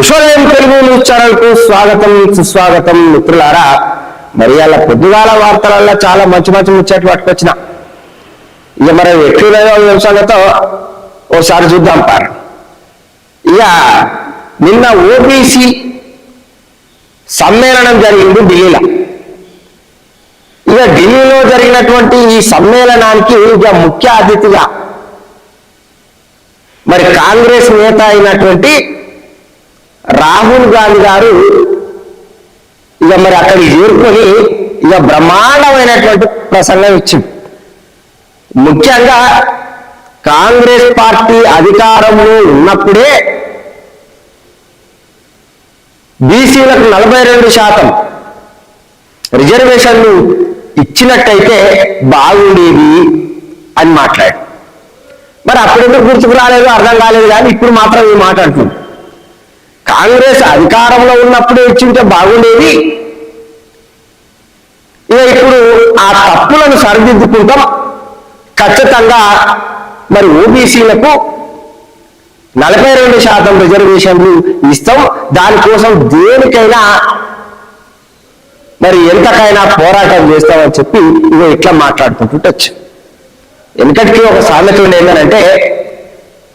ఉషోదయం Telugu news ఛానల్కు స్వాగతం సుస్వాగతం మిత్రులారా. మరి అలా పొద్దుగాల వార్తలలో చాలా మంచి మంచి ముచ్చట్లు పట్టుకొచ్చిన. ఇక మరి ఎట్లున్నాయో వ్యవసాయంతో ఓసారి చూద్దాం పార్. ఇక నిన్న ఓబీసీ సమ్మేళనం జరిగింది ఢిల్లీలో. ఇక ఢిల్లీలో జరిగినటువంటి ఈ సమ్మేళనానికి ఇక ముఖ్య అతిథిగా మరి కాంగ్రెస్ నేత అయినటువంటి రాహుల్ గాంధీ గారు ఇక మరి అక్కడ చేరుకొని ఇక బ్రహ్మాండమైనటువంటి ప్రసంగం ఇచ్చింది ముఖ్యంగా కాంగ్రెస్ పార్టీ అధికారంలో ఉన్నప్పుడే బీసీలకు నలభై రెండు శాతం రిజర్వేషన్లు ఇచ్చినట్టయితే బాగుండేది అని మాట్లాడు. మరి అప్పుడు గుర్తుకు రాలేదు అర్థం కాలేదు కానీ ఇప్పుడు మాత్రం ఈ మాట్లాడుతుంది కాంగ్రెస్ అధికారంలో ఉన్నప్పుడే ఇచ్చింటే బాగుండేది. ఇక ఇప్పుడు ఆ తప్పులను సరిదిద్దుకుంటాం. ఖచ్చితంగా మరి ఓబీసీలకు నలభై రెండు శాతం రిజర్వేషన్లు ఇస్తాం. దానికోసం దేనికైనా మరి ఎంతకైనా పోరాటం చేస్తామని చెప్పి ఇవి ఇట్లా మాట్లాడుకుంటుంటచ్చు వెనకటికి ఒక సామెత ఏంటంటే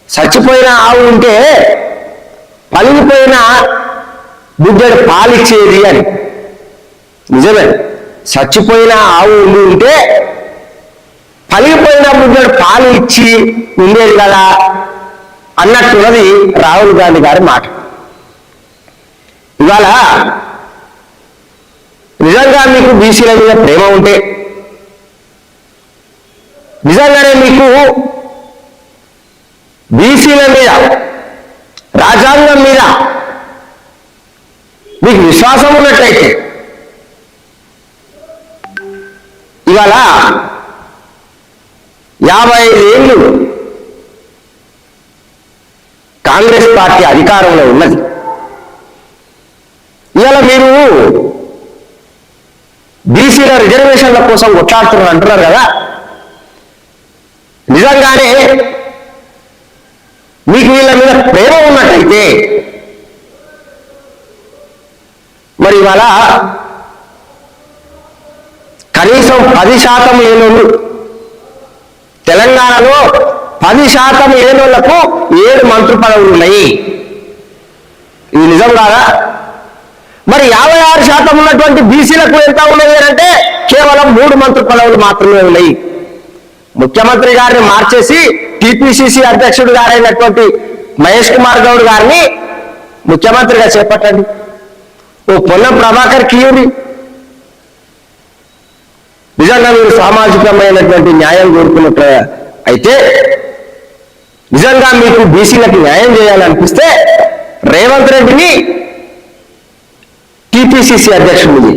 చచ్చిపోయిన ఆవు ఉంటే పలిగిపోయిన బుద్ధుడు పాలిచ్చేది అని. నిజమే. చచ్చిపోయిన ఆవు ఉండి ఉంటే పలిగిపోయిన బుద్ధుడు పాలు ఇచ్చి ఉండేది కదా అన్నట్టున్నది రాహుల్ గాంధీ గారి మాట. ఇవాళ నిజంగా మీకు బీసీల మీద ప్రేమ ఉంటే నిజంగానే మీకు బీసీల మీద రాజ్యాంగం మీద మీకు విశ్వాసం ఉన్నట్లయితే ఇవాళ యాభై ఐదేళ్ళు కాంగ్రెస్ పార్టీ అధికారంలో ఉన్నది. ఇవాళ మీరు బీసీల రిజర్వేషన్ల కోసం కొట్లాడుతున్నారు అంటున్నారు కదా. నిజంగానే మీకు వీళ్ళ ఉన్నట్టయితే మరి ఇవాళ కనీసం పది శాతం లేనోళ్ళు తెలంగాణలో పది శాతం లేనోళ్ళకు ఏడు మంత్రి పదవులు ఉన్నాయి. ఇది నిజం కాదా? మరి యాభై ఆరు శాతం ఉన్నటువంటి బీసీలకు ఎంత ఉన్నది అంటే కేవలం మూడు మంత్రి పదవులు మాత్రమే ఉన్నాయి. ముఖ్యమంత్రి గారిని మార్చేసి టిపిసిసి అధ్యక్షుడు గారైనటువంటి మహేష్ కుమార్ గౌడ్ గారిని ముఖ్యమంత్రిగా చేపట్టండి. ఓ పొన్నం ప్రభాకర్ కీయుడి నిజంగా మీరు సామాజికమైనటువంటి న్యాయం కోరుకున్నట్టు అయితే నిజంగా మీకు బీసీలకు న్యాయం చేయాలనిపిస్తే రేవంత్ రెడ్డిని టీపీసీసీ అధ్యక్షుడిని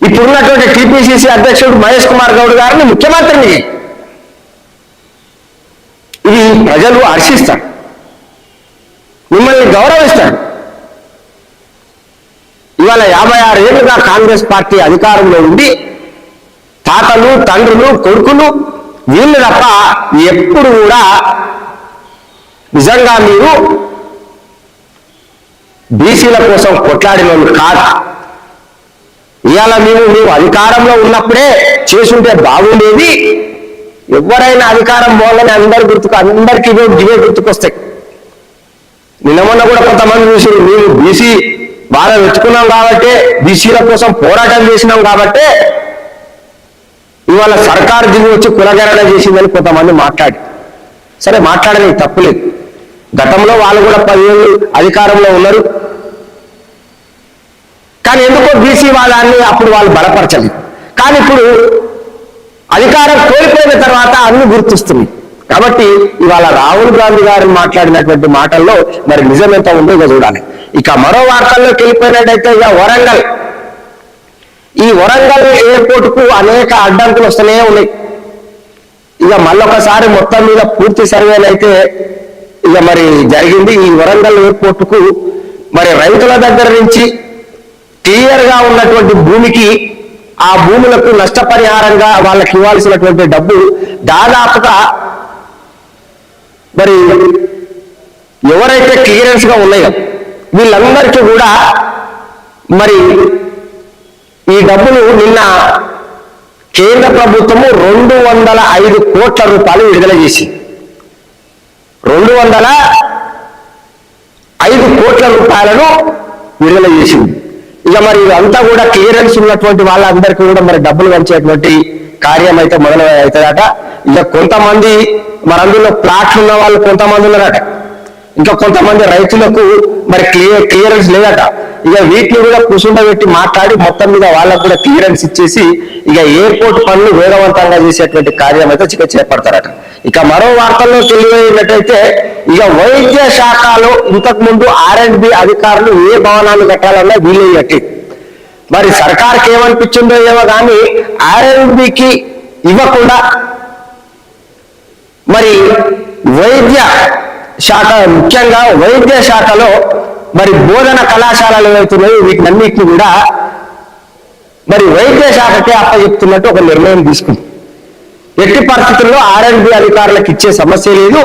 ఇప్పుడున్నటువంటి టీపీసీసీ అధ్యక్షుడు మహేష్ కుమార్ గౌడ్ గారిని ముఖ్యమంత్రిని ఇది ప్రజలు హర్షిస్తారు. మిమ్మల్ని గౌరవిస్తాడు. ఇవాళ యాభై ఆరు ఏళ్ళుగా కాంగ్రెస్ పార్టీ అధికారంలో ఉండి తాతలు తండ్రులు కొడుకులు వీళ్ళు తప్ప ఎప్పుడు కూడా నిజంగా మీరు బీసీల కోసం కొట్లాడిన కాదు. ఇవాళ మేము మేము అధికారంలో ఉన్నప్పుడే చేసుంటే బాగుండేది. ఎవరైనా అధికారం పోగానే అందరి గుర్తుకు అందరికీ ఇవే ఇవే గుర్తుకొస్తాయి. నిన్న మొన్న కూడా కొంతమంది చూసి మేము బీసీ బాగా తెచ్చుకున్నాం కాబట్టి బీసీల కోసం పోరాటం చేసినాం కాబట్టి ఇవాళ సర్కారు దిగి వచ్చి కులగరణ చేసిందని కొంతమంది మాట్లాడి సరే మాట్లాడని తప్పులేదు గతంలో వాళ్ళు కూడా పదివేలు అధికారంలో ఉన్నారు. కానీ ఎందుకో బీసీ వాళ్ళని అప్పుడు వాళ్ళు బలపరచలేదు. కానీ ఇప్పుడు అధికారం కోల్పోయిన తర్వాత అన్ని గుర్తిస్తున్నాయి. కాబట్టి ఇవాళ రాహుల్ గాంధీ గారు మాట్లాడినటువంటి మాటల్లో మరి నిజం ఎంత ఉందో ఇక చూడాలి. ఇక మరో వార్తల్లోకి వెళ్ళిపోయినట్టయితే ఇక వరంగల్. ఈ వరంగల్ ఎయిర్పోర్ట్కు అనేక అడ్డంకులు వస్తూనే ఉన్నాయి. ఇక మళ్ళొకసారి మొత్తం మీద పూర్తి సర్వేలు అయితే ఇక మరి జరిగింది. ఈ వరంగల్ ఎయిర్పోర్ట్కు మరి రైతుల దగ్గర నుంచి క్లియర్గా ఉన్నటువంటి భూమికి ఆ భూములకు నష్టపరిహారంగా వాళ్ళకి ఇవ్వాల్సినటువంటి డబ్బు దాదాపుగా మరి ఎవరైతే క్లియరెన్స్గా ఉన్నాయో వీళ్ళందరికీ కూడా మరి ఈ డబ్బులు నిన్న కేంద్ర ప్రభుత్వము రెండు వందల ఐదు కోట్ల రూపాయలు విడుదల చేసి రెండు వందల ఐదు కోట్ల రూపాయలను విడుదల చేసింది. ఇక మరి ఇదంతా కూడా క్లియరెన్స్ ఉన్నటువంటి వాళ్ళందరికీ కూడా మరి డబ్బులు పంచేటువంటి కార్యం అయితే మొదలు అవుతుందట. ఇక కొంతమంది మరి అందులో ప్లాట్లు ఉన్న వాళ్ళు కొంతమంది ఉన్నారట. ఇంకా కొంతమంది రైతులకు మరి క్లియర్ క్లియరెన్స్ లేదట. ఇక వీటిని కూడా కూర్చుండబెట్టి మాట్లాడి మొత్తం మీద వాళ్ళకు కూడా క్లియరెన్స్ ఇచ్చేసి ఇక ఎయిర్పోర్ట్ పనులు వేగవంతంగా చేసేటువంటి కార్యం అయితే ఇక చేపడతారట. ఇక మరో వార్తల్లో తెలియనట్టయితే ఇక వైద్య శాఖలో ఇంతకు ముందు ఆర్ అండ్ బి అధికారులు ఏ భవనాలు కట్టాలన్నా వీలు మరి సర్కార్కి ఏమనిపించిందో ఏమో కానీ ఆర్ అండ్ బికి ఇవ్వకుండా మరి వైద్య శాఖ ముఖ్యంగా వైద్య శాఖలో మరి బోధన కళాశాలలు ఏవైతున్నాయో వీటినన్నిటిని కూడా మరి వైద్య శాఖకే అప్పచెప్తున్నట్టు ఒక నిర్ణయం తీసుకుంది. ఎట్టి పరిస్థితుల్లో ఆర్ఎండ్బి అధికారులకు ఇచ్చే సమస్య లేదు.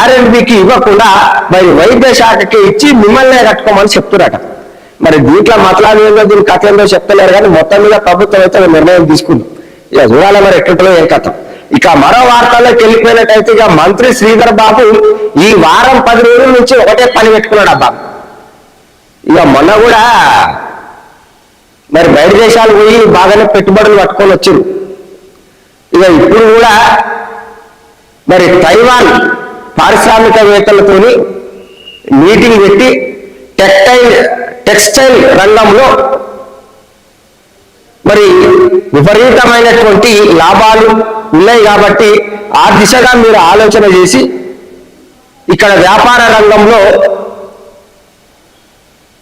ఆర్ఎండ్బికి ఇవ్వకుండా మరి వైద్య శాఖకి ఇచ్చి మిమ్మల్నే కట్టుకోమని చెప్తున్నారట. మరి దీంట్లో మతలాలు ఏందో దీని కథ ఏందో చెప్తలేరు కానీ మొత్తం మీద ప్రభుత్వం అయితే నిర్ణయం తీసుకుంది. ఇక చూడాలి మరి ఎట్టుంటుందో ఏం కథ. ఇక మరో వార్తల్లోకి వెళ్ళిపోయినట్టయితే ఇక మంత్రి శ్రీధర్ బాబు ఈ వారం పది రోజుల నుంచి ఒకటే పని పెట్టుకున్నాడు అబ్బా. ఇక మొన్న కూడా మరి బయట దేశాలు పోయి బాగానే పెట్టుబడులు పట్టుకొని వచ్చారు ఇక ఇప్పుడు కూడా మరి తైవాన్ పారిశ్రామికవేత్తలతో మీటింగ్ పెట్టి టెక్టైల్ టెక్స్టైల్ రంగంలో మరి విపరీతమైనటువంటి లాభాలు ఉన్నాయి కాబట్టి ఆ దిశగా మీరు ఆలోచన చేసి ఇక్కడ వ్యాపార రంగంలో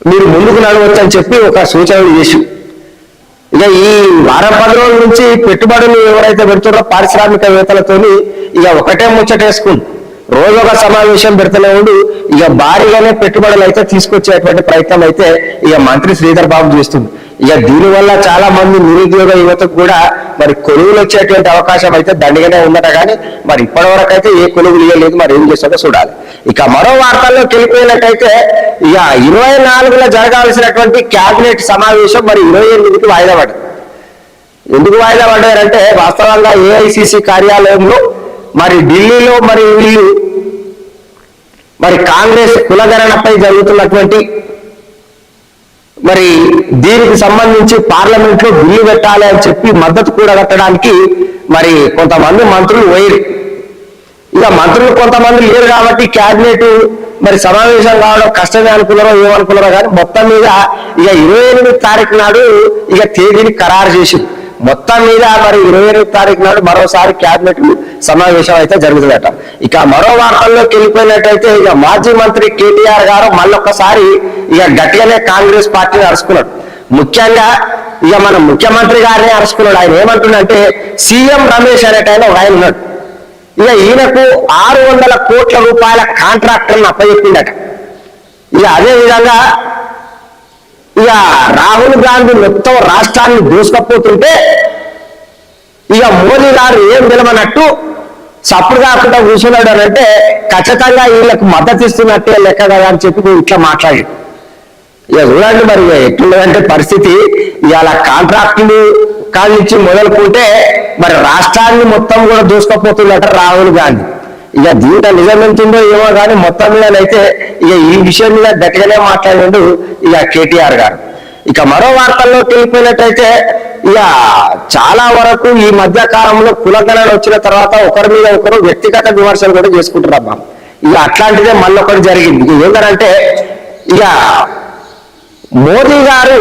మీరు ముందుకు నడవచ్చని చెప్పి ఒక సూచనలు చేసి ఇక ఈ వారం పది రోజుల నుంచి పెట్టుబడులు ఎవరైతే పెడుతున్నారో పారిశ్రామికవేత్తలతోని ఇక ఒకటే ముచ్చటేసుకుంది రోజు ఒక సమావేశం పెడుతూనే ఉండు ఇక భారీగానే పెట్టుబడులు అయితే తీసుకొచ్చేటువంటి ప్రయత్నం అయితే ఇక మంత్రి శ్రీధర్ బాబు చేస్తుంది. ఇక దీనివల్ల చాలా మంది నిరుద్యోగ యువతకు కూడా మరి కొలువులు వచ్చేటువంటి అవకాశం అయితే దండిగానే ఉందట కానీ మరి ఇప్పటి వరకు అయితే ఏ కొలువులు ఇవ్వలేదు మరి ఏం చేస్తుందో చూడాలి. ఇక మరో వార్తల్లో వెళ్ళిపోయినట్టయితే ఇక ఇరవై నాలుగులో జరగాల్సినటువంటి కేబినెట్ సమావేశం మరి ఇరవై ఎనిమిదికి వాయిదా పడింది ఎందుకు వాయిదా పడ్డారంటే వాస్తవంగా ఏఐసిసి కార్యాలయంలో మరి ఢిల్లీలో మరి వీళ్ళు మరి కాంగ్రెస్ కులగణనపై జరుగుతున్నటువంటి మరి దీనికి సంబంధించి పార్లమెంట్లో బిల్లు పెట్టాలి అని చెప్పి మద్దతు కూడగెట్టడానికి మరి కొంతమంది మంత్రులు పోయి ఇక మంత్రులు కొంతమంది లేరు కాబట్టి క్యాబినెట్ మరి సమావేశం కావడం కష్టమే అనుకున్నారో ఏమనుకున్నారో కానీ మొత్తం మీద ఇక ఇరవై ఎనిమిది తారీఖు నాడు ఇక తేదీని ఖరారు చేసి మొత్తం మీద మరి ఇరవై ఎనిమిది తారీఖు నాడు మరోసారి క్యాబినెట్ సమావేశం అయితే జరుగుతుందట. ఇక మరో వార్తల్లోకి వెళ్ళిపోయినట్టయితే ఇక మాజీ మంత్రి కేటీఆర్ గారు మళ్ళొక్కసారి ఇక గట్లనే కాంగ్రెస్ పార్టీని అరుచుకున్నాడు ముఖ్యంగా ఇక మన ముఖ్యమంత్రి గారిని అరుచుకున్నాడు ఆయన ఏమంటున్నంటే సీఎం రమేష్ అనే టైంలో ఒక ఆయన ఉన్నాడు. ఇక ఈయనకు ఆరు వందల కోట్ల రూపాయల కాంట్రాక్టర్ని అప్పచెప్పిండట. ఇక అదే విధంగా ఇక రాహుల్ గాంధీ మొత్తం రాష్ట్రాన్ని దూసుకపోతుంటే ఇక మోదీ గారు ఏం పిలవనట్టు సప్పుడు కాకుండా కూర్చున్నాడు అని అంటే ఖచ్చితంగా వీళ్ళకు మద్దతు ఇస్తున్నట్టే లెక్క కదా అని చెప్పి ఇట్లా మాట్లాడాడు ఇక చూడండి మరి ఎట్లున్నదంటే పరిస్థితి. ఇవాళ కాంట్రాక్టులు కానించి మొదలుకుంటే మరి రాష్ట్రాన్ని మొత్తం కూడా దూసుకుపోతుందట రాహుల్ గాంధీ. ఇక దీంట్లో నిజం ఎంతుందో ఏమో కానీ మొత్తం మీదనైతే ఇక ఈ విషయం మీద గట్టిగానే మాట్లాడిండు ఇక కేటీఆర్ గారు. ఇక మరో వార్తల్లో వెళ్ళిపోయినట్టయితే ఇక చాలా వరకు ఈ మధ్య కాలంలో కులగణన వచ్చిన తర్వాత ఒకరి మీద ఒకరు వ్యక్తిగత విమర్శలు కూడా చేసుకుంటారు అబ్బా. ఇక అట్లాంటిదే మళ్ళొకటి జరిగింది. ఇక ఏంటంటే ఇక మోదీ గారు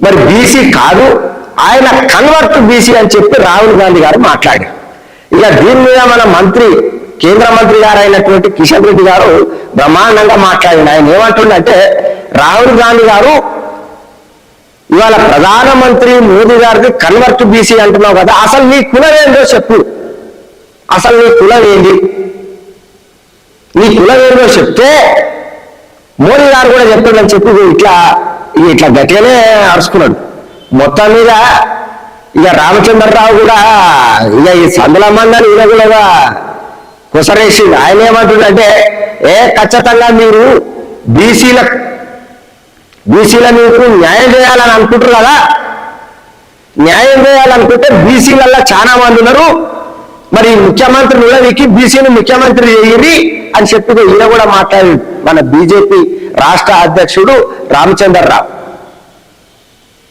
మరి బీసీ కాదు ఆయన కన్వర్ట్ బీసీ అని చెప్పి రాహుల్ గాంధీ గారు మాట్లాడారు. ఇక దీని మీద మన మంత్రి కేంద్ర మంత్రి గారు అయినటువంటి కిషన్ రెడ్డి గారు బ్రహ్మాండంగా మాట్లాడింది ఆయన ఏమంటుండంటే రాహుల్ గాంధీ గారు ఇవాళ ప్రధానమంత్రి మోదీ గారికి కన్వర్ట్ బీసీ అంటున్నావు కదా అసలు నీ కులం ఏందో చెప్పు. అసలు నీ కులం ఏంది? నీ కులం ఏందో చెప్తే మోడీ గారు కూడా చెప్తాడని చెప్పి ఇట్లా ఇట్లా గట్టిగానే అరుచుకున్నాడు. మొత్తం మీద ఇక రామచంద్రరావు కూడా ఇక ఈ సందులమ్మందని ఈయన కూడా కుసరేసి ఆయన ఏమంటుండంటే ఏ ఖచ్చితంగా మీరు బీసీల బీసీల మీకు న్యాయం చేయాలని అనుకుంటారు కదా న్యాయం చేయాలనుకుంటే బీసీలల్లో చాలా మంది ఉన్నారు. మరి ముఖ్యమంత్రి నిలవికి బీసీని ముఖ్యమంత్రి చేయరి అని చెప్పి ఈయన కూడా మాట్లాడి మన బీజేపీ రాష్ట్ర అధ్యక్షుడు రామచంద్రరావు.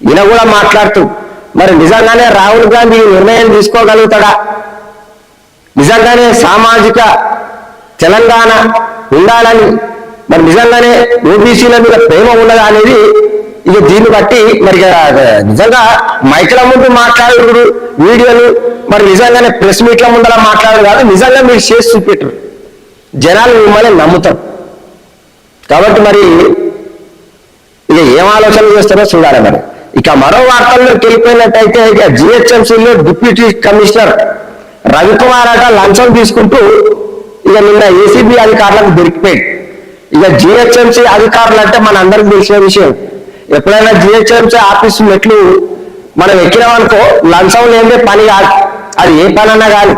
ఈయన కూడా మాట్లాడుతూ మరి నిజంగానే రాహుల్ గాంధీ నిర్ణయం తీసుకోగలుగుతాడా? నిజంగానే సామాజిక తెలంగాణ ఉండాలని మరి నిజంగానే ఓబీసీల మీద ప్రేమ ఉన్నదా అనేది ఇక దీన్ని బట్టి మరి నిజంగా మైకుల ముందు మాట్లాడుడు వీడియోలు మరి నిజంగానే ప్రెస్ మీట్ల ముందర మాట్లాడరు కాదు నిజంగా మీరు చేసి చూపెట్టరు. జనాలు మిమ్మల్ని నమ్ముతారు. కాబట్టి మరి ఇక ఏం ఆలోచన చేస్తారో చూడాలి మరి. ఇక మరో వార్తల్లోకి వెళ్ళిపోయినట్టయితే ఇక జిహెచ్ఎంసీలో డిప్యూటీ కమిషనర్ రవికుమార్ అట లంచం తీసుకుంటూ ఇక నిన్న ఏసీబీ అధికారులకు దొరికిపోయింది ఇక జిహెచ్ఎంసీ అధికారులు అంటే మన అందరికి తెలిసిన విషయం. ఎప్పుడైనా జిహెచ్ఎంసీ ఆఫీసు మెట్లు మనం ఎక్కినామనుకో లంచం లేదే పని కాదు. అది ఏ పనన్నా కానీ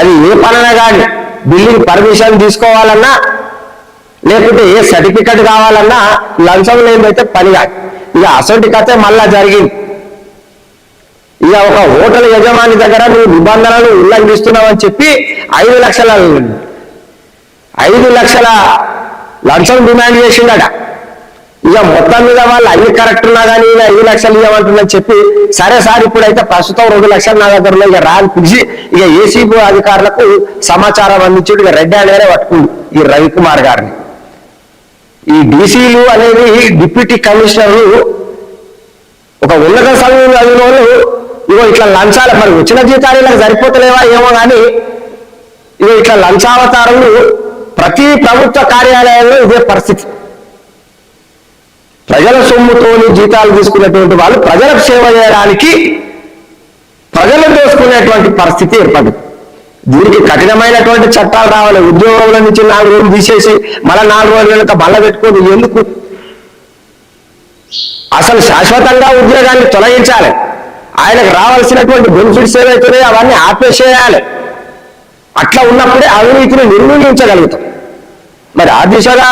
అది ఏ పనన్నా కానీ బిల్డింగ్ పర్మిషన్ తీసుకోవాలన్నా లేకుంటే ఏ సర్టిఫికెట్ కావాలన్నా లంచం లేదైతే పని కాదు. ఇక అసొంటి కథ మళ్ళా జరిగింది. ఇక ఒక హోటల్ యజమాని దగ్గర నువ్వు నిబంధనలు ఉల్లంఘిస్తున్నావు అని చెప్పి ఐదు లక్షల ఐదు లక్షల లంచం డిమాండ్ చేసిండట. ఇక మొత్తం మీద వాళ్ళు అన్ని కరెక్ట్ ఉన్నా కానీ ఈయన ఐదు లక్షలు ఇవ్వమంటుందని చెప్పి సరే సార్ ఇప్పుడైతే ప్రస్తుతం రెండు లక్షలు నా దగ్గర ఇక రాని పిలిచి ఇక ఏసీబీ అధికారులకు సమాచారం అందించుడు. ఇక రెడ్డి అనేదే పట్టుకుంది ఈ రవికుమార్ గారిని. ఈ డీసీలు అనేది డిప్యూటీ కమిషనర్లు ఒక ఉన్నత సమయం చదివిన వాళ్ళు ఇగో ఇట్లా లంచాల మరి వచ్చిన జీతాలు ఇలా సరిపోతలేవా ఏమో కానీ ఇగో ఇట్లా లంచావతారులు ప్రతి ప్రభుత్వ కార్యాలయంలో ఇదే పరిస్థితి. ప్రజల సొమ్ముతోని జీతాలు తీసుకునేటువంటి వాళ్ళు ప్రజలకు సేవ చేయడానికి ప్రజలను దోసుకునేటువంటి పరిస్థితి ఏర్పడింది. దీనికి కఠినమైనటువంటి చట్టాలు రావాలి. ఉద్యోగంలో నుంచి నాలుగు రోజులు తీసేసి మళ్ళా నాలుగు రోజుల వెనుక బల్ల పెట్టుకొని ఎందుకు? అసలు శాశ్వతంగా ఉద్యోగాన్ని తొలగించాలి. ఆయనకు రావాల్సినటువంటి బెనిఫిట్స్ ఏవైతున్నాయో అవన్నీ ఆపేసేయాలి. అట్లా ఉన్నప్పుడే అవినీతిని నిర్మూలించగలుగుతాం. మరి ఆ దిశగా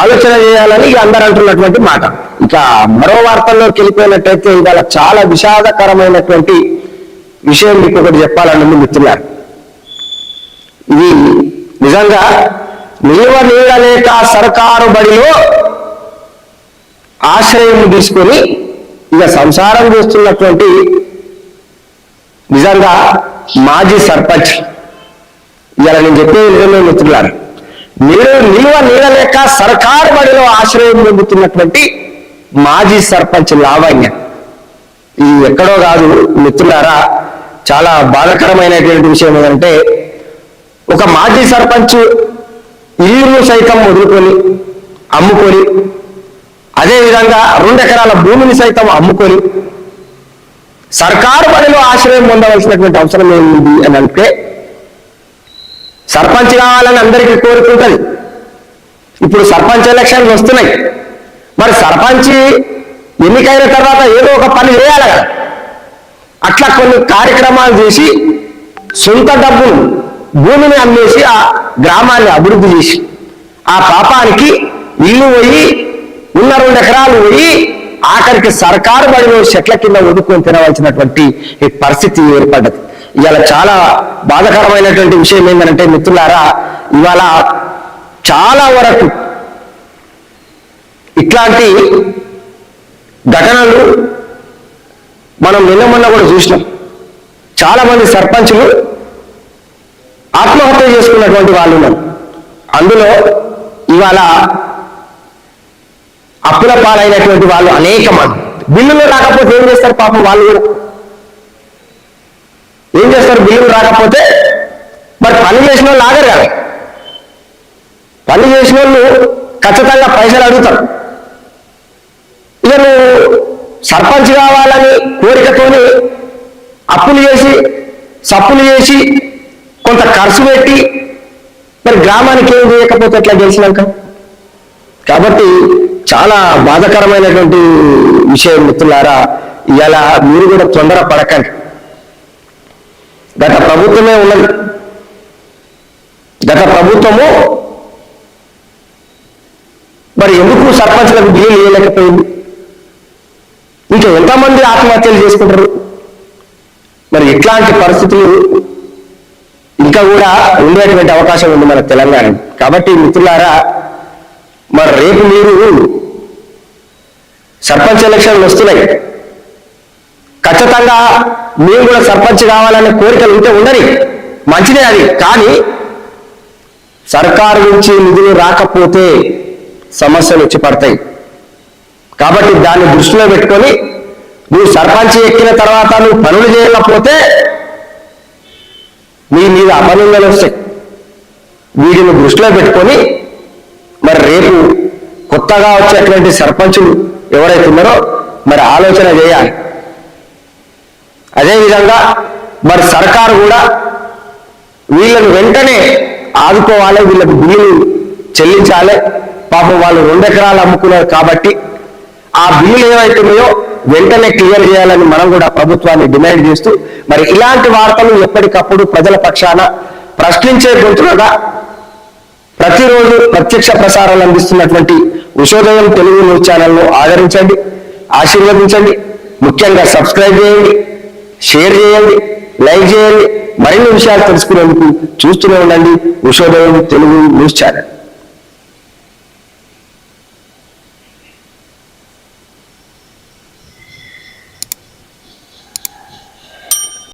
ఆలోచన చేయాలని ఇక అందరు అంటున్నటువంటి మాట. ఇక మరో వార్తల్లోకి వెళ్ళిపోయినట్టయితే ఇవాళ చాలా విషాదకరమైనటువంటి విషయం మీకు ఒకటి చెప్పాలన్నది మిత్రులారు. ఇది నిజంగా నిల్వ నీడలేక సర్కారు బడిలో ఆశ్రయం తీసుకొని ఇక సంసారం చేస్తున్నటువంటి నిజంగా మాజీ సర్పంచ్. ఇలా నేను చెప్పేది నిజమే మిత్రులారు. నీరు నిలువ నీడలేక సర్కారు బడిలో ఆశ్రయం పొందుతున్నటువంటి మాజీ సర్పంచ్ లావణ్య. ఇది ఎక్కడో కాదు మిత్రులారా చాలా బాధకరమైనటువంటి విషయం ఏంటంటే ఒక మాజీ సర్పంచ్ ఇల్లు సైతం వదులుకొని అమ్ముకొని అదేవిధంగా రెండు ఎకరాల భూమిని సైతం అమ్ముకొని సర్కారు బడిలో ఆశ్రయం పొందవలసినటువంటి అవసరం ఏమిటి అని అంటే సర్పంచ్ కావాలని అందరికీ కోరుకుంటుంది. ఇప్పుడు సర్పంచ్ ఎలక్షన్లు వస్తున్నాయి. మరి సర్పంచ్ ఎన్నికైన తర్వాత ఏదో ఒక పని చేయాలి కదా. అట్లా కొన్ని కార్యక్రమాలు చేసి సొంత డబ్బును భూమిని అమ్మేసి ఆ గ్రామాన్ని అభివృద్ధి చేసి ఆ పాపానికి ఇల్లు పోయి ఉన్న రెండు ఎకరాలు పోయి ఆఖరికి సర్కారు బడిలో చెట్ల కింద ఒదుకొని తినవలసినటువంటి ఈ పరిస్థితి ఏర్పడ్డది. ఇవాళ చాలా బాధకరమైనటువంటి విషయం ఏంటంటే మిత్రులారా ఇవాళ చాలా వరకు ఇట్లాంటి ఘటనలు మనం నిన్న మొన్న కూడా చూసినాం. చాలా మంది సర్పంచులు ఆత్మహత్య చేసుకున్నటువంటి వాళ్ళు ఉన్నారు. అందులో ఇవాళ అప్పుల పాలైనటువంటి వాళ్ళు అనేక మంది. బిల్లులు రాకపోతే ఏం చేస్తారు పాపం వాళ్ళు కూడా? ఏం చేస్తారు? బిల్లులు రాకపోతే మరి పని చేసిన వాళ్ళు ఆగరు కదా. పని చేసిన వాళ్ళు ఖచ్చితంగా పైసలు అడుగుతారు. ఇక నువ్వు సర్పంచ్ కావాలని కోరికతోని అప్పులు చేసి సప్పులు చేసి కొంత ఖర్చు పెట్టి మరి గ్రామానికి ఏం చేయకపోతే ఎట్లా గెలిచినాక? కాబట్టి చాలా బాధకరమైనటువంటి విషయం మిత్రులారా ఇలా మీరు కూడా తొందర పడకండి గత ప్రభుత్వమే ఉన్నది. గత ప్రభుత్వము మరి ఎందుకు సర్పంచ్లకు బిల్లు వేయలేకపోయింది ఇంకా ఎంతమంది ఆత్మహత్యలు చేసుకుంటారు? మరి ఇట్లాంటి పరిస్థితులు ఇంకా కూడా ఉండేటువంటి అవకాశం ఉంది మన తెలంగాణ కాబట్టి మిత్రులారా మరి రేపు మీరు సర్పంచ్ ఎలక్షన్లు వస్తున్నాయి. ఖచ్చితంగా మీరు కూడా సర్పంచ్ కావాలనే కోరికలు ఉంటే ఉండని. మంచిదే అది. కానీ సర్కారు నుంచి నిధులు రాకపోతే సమస్యలు వచ్చి పడతాయి. కాబట్టి దాన్ని దృష్టిలో పెట్టుకొని నువ్వు సర్పంచ్ ఎక్కిన తర్వాత నువ్వు పనులు చేయకపోతే నీ మీద అపనిందలు వస్తాయి. వీటిని దృష్టిలో పెట్టుకొని మరి రేపు కొత్తగా వచ్చేటువంటి సర్పంచులు ఎవరైతున్నారో మరి ఆలోచన చేయాలి. అదేవిధంగా మరి సర్కారు కూడా వీళ్ళను వెంటనే ఆదుకోవాలి వీళ్ళకి బిల్లులు చెల్లించాలి. పాపం వాళ్ళు రెండు ఎకరాలు అమ్ముకున్నారు కాబట్టి ఆ బిల్లులు ఏవైతే వెంటనే క్లియర్ చేయాలని మనం కూడా ప్రభుత్వాన్ని డిమాండ్ చేస్తూ మరి ఇలాంటి వార్తలు ఎప్పటికప్పుడు ప్రజల పక్షాన ప్రశ్నించే గొంతులుగా ప్రతిరోజు ప్రత్యక్ష ప్రసారాలు అందిస్తున్నటువంటి ఉషోదయం తెలుగు న్యూస్ ఛానల్ను ఆదరించండి ఆశీర్వదించండి ముఖ్యంగా సబ్స్క్రైబ్ చేయండి. షేర్ చేయండి లైక్ చేయండి మరిన్ని విషయాలు తెలుసుకునేందుకు చూస్తూనే ఉండండి. Ushodayam Telugu news channel.